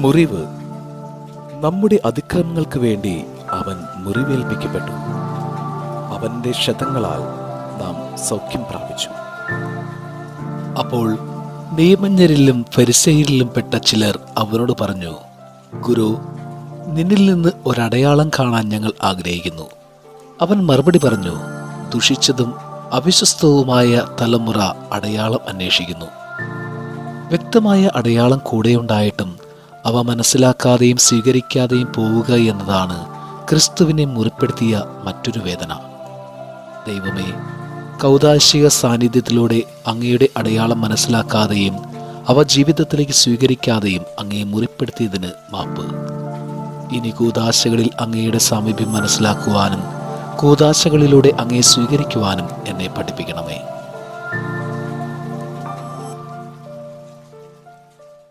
മുറിവ്. നമ്മുടെ അതിക്രമങ്ങൾക്ക് വേണ്ടി അവൻ മുറിവേൽപ്പിക്കപ്പെട്ടു. അവന്റെ ക്ഷതങ്ങളാൽ നാം സൗഖ്യം പ്രാപിച്ചു. അപ്പോൾ നിയമജ്ഞരിലും ഫരിസയരിലും പെട്ട ചിലർ അവനോട് പറഞ്ഞു ഗുരു നിന്നിൽ നിന്ന് ഒരടയാളം കാണാൻ ഞങ്ങൾ ആഗ്രഹിക്കുന്നു. അവൻ മറുപടി പറഞ്ഞു ദുഷിച്ചതും അവിശ്വസ്തവുമായ തലമുറ അടയാളം അന്വേഷിക്കുന്നു. വ്യക്തമായ അടയാളം കൂടെയുണ്ടായിട്ടും അവ മനസ്സിലാക്കാതെയും സ്വീകരിക്കാതെയും പോവുക എന്നതാണ് ക്രിസ്തുവിനെ മുറിപ്പെടുത്തിയ മറ്റൊരു വേദന. ദൈവമേ കൗതാശിക സാന്നിധ്യത്തിലൂടെ അങ്ങയുടെ അടയാളം മനസ്സിലാക്കാതെയും അവ ജീവിതത്തിലേക്ക് സ്വീകരിക്കാതെയും അങ്ങയെ മുറിപ്പെടുത്തിയതിന് മാപ്പ്. ഇനി കൂതാശകളിൽ അങ്ങയുടെ സാമീപ്യം മനസ്സിലാക്കുവാനും കൂതാശകളിലൂടെ അങ്ങയെ സ്വീകരിക്കുവാനും എന്നെ പഠിപ്പിക്കണമേ.